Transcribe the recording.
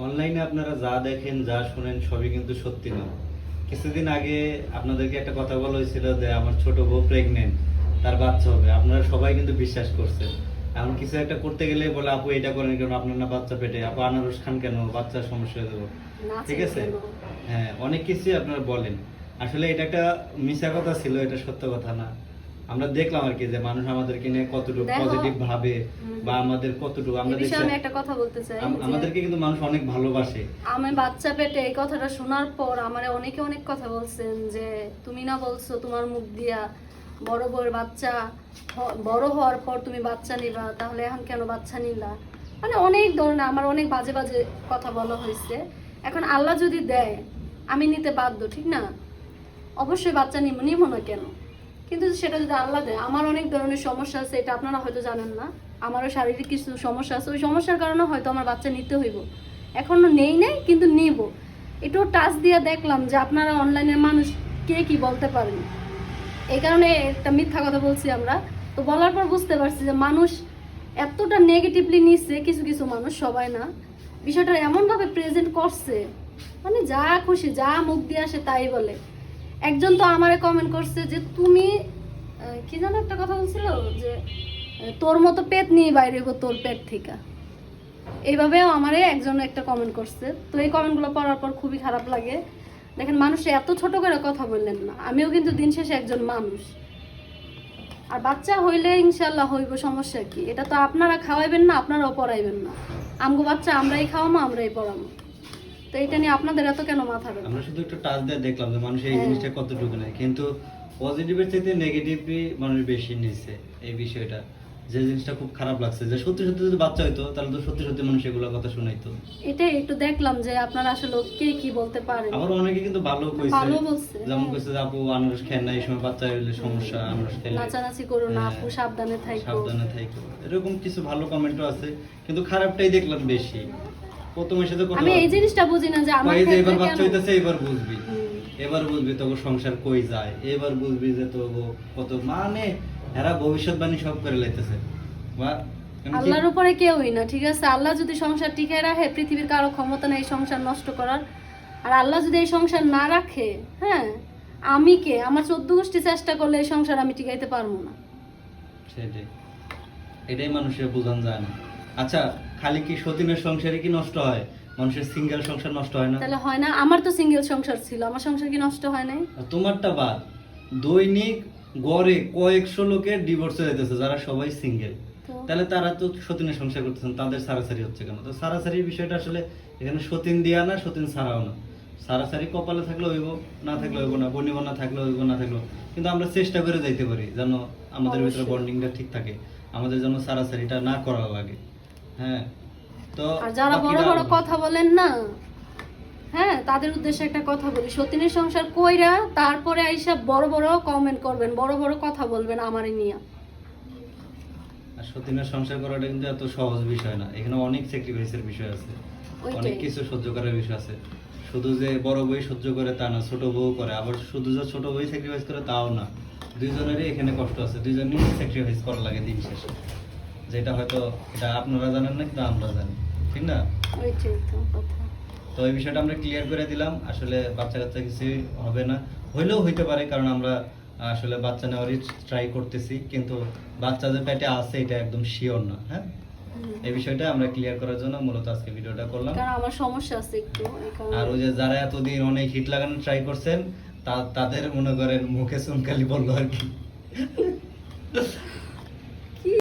অনলাইনে আপনারা যা দেখেন যা শুনেন সবই কিন্তু সত্যি না। কিছুদিন আগে আপনাদেরকে একটা কথা বলা হয়েছিল যে আমার ছোট বউ প্রেগনেন্ট তার বাচ্চা হবে। আপনারা সবাই কিন্তু বিশ্বাস করছেন। এখন কিছু একটা করতে গেলে বলে আপু এটা করেন কেন? আপনার না বাচ্চা পেটে? আপু আনারস খান কেন? বাচ্চার সমস্যা হয়ে যাব। ঠিক আছে? হ্যাঁ অনেক কিছুই আপনারা বলেন। আসলে এটা একটা মিশা কথা ছিল এটা সত্য কথা না। আমরা দেখলাম আর কি যে মানুষ আমাদেরকে নিয়ে কতটুকু পজিটিভ ভাবে বা আমাদের কতটুকু আমরা দেখছি আমি একটা কথা বলতে চাই আমাদেরকে কিন্তু মানুষ অনেক ভালোবাসে। আমি বাচ্চা পেটে এই কথাটা শোনার পর আমার অনেকে অনেক কথা বলছেন যে তুমি না বলছো তোমার মুখ দিয়া বড় বড় বাচ্চা বড় হওয়ার পর তুমি বাচ্চা নিবা তাহলে এখন কেন বাচ্চা নিলা? মানে অনেক ধরনের আমার অনেক বাজে বাজে কথা বলা হয়েছে। এখন আল্লাহ যদি দেয় আমি নিতে বাধ্য ঠিক না? অবশ্যই বাচ্চা নিব নিব না কেন? কিন্তু সেটা যদি আল্লাহ দেয়, আমার অনেক ধরনের সমস্যা আছে, এটা আপনারা হয়তো জানেন না। আমারও শারীরিক কিছু সমস্যা আছে, ওই সমস্যার কারণে হয়তো আমার বাচ্চা নিতে হইব। এখনও নেই নেই, কিন্তু নিব। একটু টাচ দিয়ে দেখলাম যে আপনারা অনলাইনের মানুষ কে কি বলতে পারেন। এই কারণে একটা মিথ্যা কথা বলছি আমরা। তো বলার পর বুঝতে পারছি যে মানুষ এতটা নেগেটিভলি নিচ্ছে কিছু কিছু মানুষ, সবাই না। বিষয়টা এমনভাবে প্রেজেন্ট করছে মানে যা খুশি, যা মুখ দিয়ে আসে তাই বলে। একজন তো আমারে কমেন্ট করছে যে তুমি কি জানো একটা কথা বলছিল যে তোর মতো পেট নিয়ে বাইরে তোর পেট থেকে। এইভাবেও আমারে একজন একটা কমেন্ট করছে। তো এই কমেন্টগুলো পড়ার পর খুবই খারাপ লাগে। দেখেন, মানুষ এত ছোট করে কথা বললেন না। আমিও কিন্তু দিন শেষে একজন মানুষ। আর বাচ্চা হইলে ইনশাল্লাহ হইব, সমস্যা কি? এটা তো আপনারা খাওয়াইবেন না, আপনারাও পড়াইবেন না। আমগো বাচ্চা আমরাই খাওয়ামো, আমরাই পড়ামো। তো এটা নিয়ে আপনাদের এত কেন মাথা ব্যথা? আমরা শুধু একটু টাচ দিয়ে দেখলাম যে মানুষ এই হ্যাঁ। জিনিসটা কতটুকু নেয়। কিন্তু পজিটিভের চাইতে নেগেটিভই মানুষ বেশি নিচ্ছে এই বিষয়টা। যে জিনিসটা খুব খারাপ লাগছে। যে সত্যি সত্যি যদি বাচ্চা হইতো তাহলে তো সত্যি সত্যি মানুষ এগুলো কথা শুনাইতো। এটাই একটু দেখলাম যে আপনারা আসলে কে কি বলতে আবার অনেকে কিন্তু ভালো কইছে। ভালো বলছে, যেমন হ্যাঁ। কইছে যে আপু আনারস খেন না এই সময় বাচ্চা হইলে সমস্যা আনারস খেলে নাচানাচি করো না হ্যাঁ। আপু সাবধানে থাইকো। সাবধানে থাইকো। এরকম কিছু ভালো কমেন্টও আছে। কিন্তু খারাপটাই দেখলাম বেশি। প্রথম তো আমি এই জিনিসটা বুঝি না যে আমার এবার বাচ্চা হইতাছে এবার বুঝবি। এবার বুঝবি সংসার কই যায়। এবার বুঝবি যে কত মানে এরা ভবিষ্যৎবাণী সব করে লাইতেছে। বা আল্লাহর উপরে কেউই না ঠিক আছে? আল্লাহ যদি সংসার টিকায় রাখে পৃথিবীর কারও ক্ষমতা নেই সংসার নষ্ট করার। আর আল্লাহ যদি এই সংসার না রাখে হ্যাঁ? আমি কে? আমার চোদ্দ গোষ্ঠী চেষ্টা করলে এই সংসার আমি টিকাইতে পারব না। সেটাই। এটাই মানুষের বোঝান যায় না। আচ্ছা খালি কি সতীনের সংসারে কি নষ্ট হয়? মানুষের সিঙ্গেল সংসার নষ্ট হয় না? তাহলে হয় না আমার তো সিঙ্গেল সংসার ছিল আমার সংসার কি নষ্ট হয় নাই? তোমারটা বাদ। দৈনিক গড়ে কয়েকশো লোকের ডিভোর্স হয়ে যেতেছে যারা সবাই সিঙ্গেল তাহলে তারা তো সতীনের সংসার করতেছেন তাদের সারাসারি হচ্ছে কেন? তো সারাসারির বিষয়টা আসলে এখানে সতীন দিয়া না সতীন ছাড়াও না। সারাসারি কপালে থাকলে হইব না থাকলে হইব না বনিব না থাকলে হইব না থাকল কিন্তু আমরা চেষ্টা করে যাইতে পারি যেন আমাদের ভিতরে। বন্ডিংটা ঠিক থাকে আমাদের যেন সারাসারিটা না করা লাগে। হ্যাঁ। তো আর যারা বড় বড় কথা বলেন না হ্যাঁ তাদের উদ্দেশ্যে একটা কথা বলি। সতীনের সংসার কইরা তারপরে আইসা বড় বড় কমেন্ট করবেন বড় বড় কথা বলবেন আমারে নিয়ে। আর সতীনের সংসার করাটা কিন্তু এত সহজ বিষয় না। এখানে অনেক স্যাক্রিফাইসের বিষয় আছে। অনেক কিছু সহ্য করার বিষয় আছে। শুধু যে বড় বই সহ্য করে তা না ছোট বউ করে। আবার শুধু যে ছোট বই স্যাক্রিফাইস করে তাও না। দুইজনেরই এখানে কষ্ট আছে। দুইজনই স্যাক্রিফাইস করা লাগে দিন শেষে। যেটা হয়তো এটা আপনারা জানেন না কিন্তু আমরা জানি। ঠিক না? তো এই বিষয়টা আমরা ক্লিয়ার করে দিলাম। আসলে বাচ্চা কাচ্চা কিছু হবে না। হইলেও হইতে পারে কারণ আমরা আসলে বাচ্চা নেওয়ারই ট্রাই করতেছি। কিন্তু বাচ্চা যে পেটে আছে এটা একদম শিওর না হ্যাঁ? এই বিষয়টা আমরা ক্লিয়ার করার জন্য মূলত আজকে ভিডিওটা করলাম। কারণ আমার সমস্যা আছে একটু আর ওই যে যারা এতদিন অনেক হিট লাগানোর ট্রাই করছেন তাদের মনে করেন মুখে চুনকালি বলল আর কি।